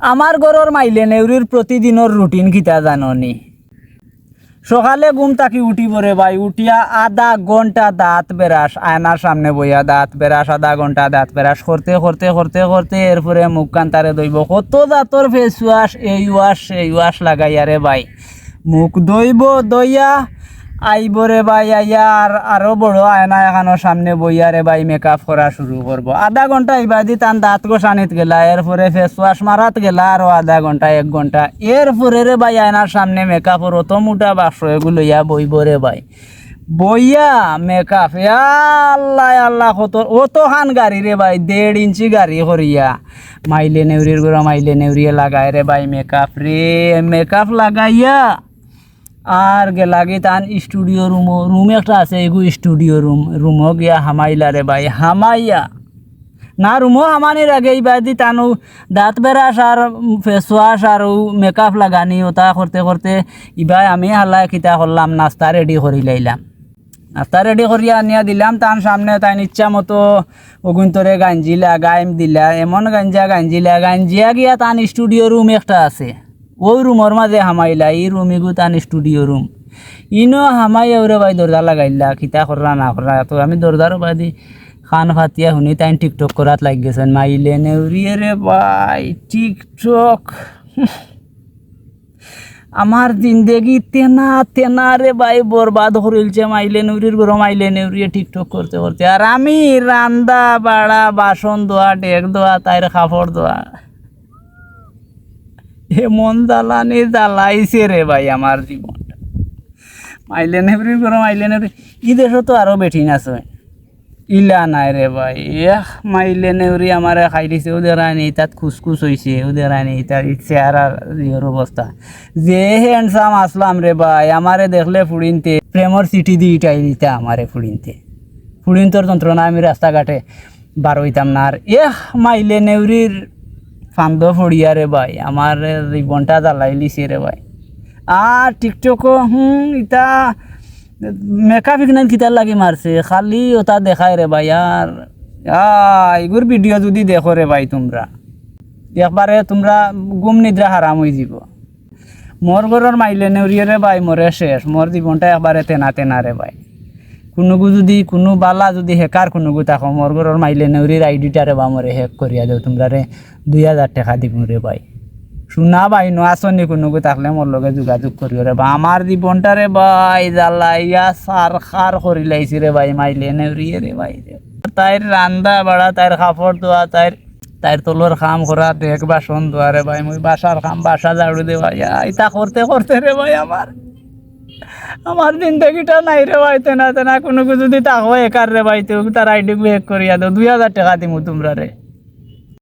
আমার ঘরের মাইলে নেউরির প্রতিদিনের রুটিন কিতা জাননি। সকালে ঘুম তাকি উঠি পরে ভাই উঠিয়া আধা ঘণ্টা দাঁত বেরাস আয়নার সামনে বইয়া দাঁত বেরাস আধা ঘণ্টা দাঁত বেরাস করতে করতে করতে করতে এরপরে মুখ কান তারে দইব কত দাঁতর ফেস ওয়াশ এই ওয়াশ এই ওয়াশ লাগাইয়া রে ভাই মুখ দইব দইয়া আইব রে ভাই আর আরও বড় আয়না এখানোর সামনে বইয়া রে ভাই মেকআপ করা শুরু করব। আধা ঘণ্টা ইবাদি তান দাঁত গোসানিত গেলা, এরপরে ফেস ওয়াশ মারাত গেলা, আরও আধা ঘণ্টা, এক ঘণ্টা। এরপরে রে ভাই, আয়নার সামনে মেকআপর অত মোটা বাক্স এগুলো ইয়া বইব রে ভাই। বইয়া মেকআপ আল্লাহ আল্লাহ, কত অত খান গাড়ি রে ভাই, দেড় ইঞ্চি গাড়ি করিয়া। মাইলে নেউরির গোড়া মাইলে নেউরিয়ে লাগায় রে ভাই মেকআপ রে মেকআপ লাগাইয়া আর গেলাগি তান স্টুডিও রুম রুম একটা আছে, এগু স্টুডিও রুম রুমও গিয়া হামাইলা রে ভাই, হামাইয়া। না রুমও হামানির আগে ইবাদি তানু দাঁত বেরাস আর ফেস ওয়াশ আর মেকআপ লাগানি ওটা করতে করতে ইবাই আমি হাল্লা কিতা করলাম, নাস্তা রেডি করি লাইলাম। নাস্তা রেডি করিয়া আনিয়া দিলাম, তান সামনে তাই ইচ্ছা মতো অগুন্তরে গাঞ্জিলা গাইম দিলা, এমন গাঞ্জা গাঞ্জিলা, গাঞ্জিয়া গিয়া তান স্টুডিও রুম একটা আছে। ওই রুমের মাঝে হামাইলা এই রুম এগু তান স্টুডিও রুম ইনো হামাই ওরে ভাই দরজা লাগাইলা কিতা কররা না কররা তো আমি দরজার বাদি খান ফাতিয়া শুনি তাই টিকটক করাত লাগ গেছেন, মাইলে নেউরিয়ে রে ভাই, টিকটক। আমার জিন্দেগি তেনা তেনা রে ভাই, বরবাদ করিলছে, মাইলে নেউরির গরো মাইলে নেউরিয়ে টিকটক করতে করতে। আর আমি রান্দা, বাড়া, বাসন ধোয়া, ডেক ধোয়া, তাইর কাপড় ধোয়া এমন জ্বালানি জ্বালাইছে রে ভাই আমার জীবনটা মাইলে নেউরির গরো মাইলে নেউরি ই দেশও তো আরও বেঠিন আছে। ইলা নাই রে ভাই। এহ মাইলে নেউরি আমারে খাই দিছে। ওদের আনি তাত খুসখুস হয়েছে ওদের আনি তার চেহারা ইয়ের অবস্থা যে হ্যান্ডসাম আসলাম রে ভাই, আমারে দেখলে ফুড়িনতে প্রেমর সিটি দিয়ে ইটাই দিতে আমারে ফুড়িনতে ফুড়িনতর যন্ত্রণা আমি রাস্তাঘাটে বার হইতাম না। আর এহ মাইলে নেউরির ফান্দ ফড়িয়া রে ভাই আমার জীবনটা জ্বালাই লিছে রে ভাই। আর টিকটকও হুম ইটা মেকআপ ইকনান কিতার লাগি মারছে খালি ওটা দেখায় রে ভাই আর এগুর ভিডিও যদি দেখো রে ভাই তোমরা। একবারে তোমরা গুম নিদ্রা হারাম হয়ে যাব। মোর ঘরের মাইলে নেউরিয়ে রে ভাই মরে শেষ মোর জীবনটা একবারে তেনা তেনা রে ভাই। কোনোগু যদি কোনো বালা যদি হেকার কোনোগু থাকো মোর ঘরের মাইলে নেউরির আইডিটারে বা মরে হেক করিয়া দেও তোমরা রে দুই হাজার টাকা দিব রে ভাই। শুনা ভাই নো আসনি কোনোগু থাকলে মোর লগে যোগাযোগ করিও রে বা আমার জীবনটা রে ভাই জ্বালাইয়া সার খার করি লাইছি রে ভাই, মাইলে নেউরিয়ে রে ভাই তাইর রান্দা বাড়া তাইর কাপড় ধোয়া তাইর তাইর তলর কাম করা দেখ বাসন ধোয়া রে ভাই, মুই বাসার কাম বাসা ঝাড়ু দেওয়া ইতা করতে করতে রে ভাই আমার আমার জিন্দগিটা নাই রে ভাই, তেনা তেনা কোনো কিছু যদি তাকো একার রে ভাই তো তার আইডি বেক করিয়া দাও, দুই হাজার টাকা দিমু তোমরা রে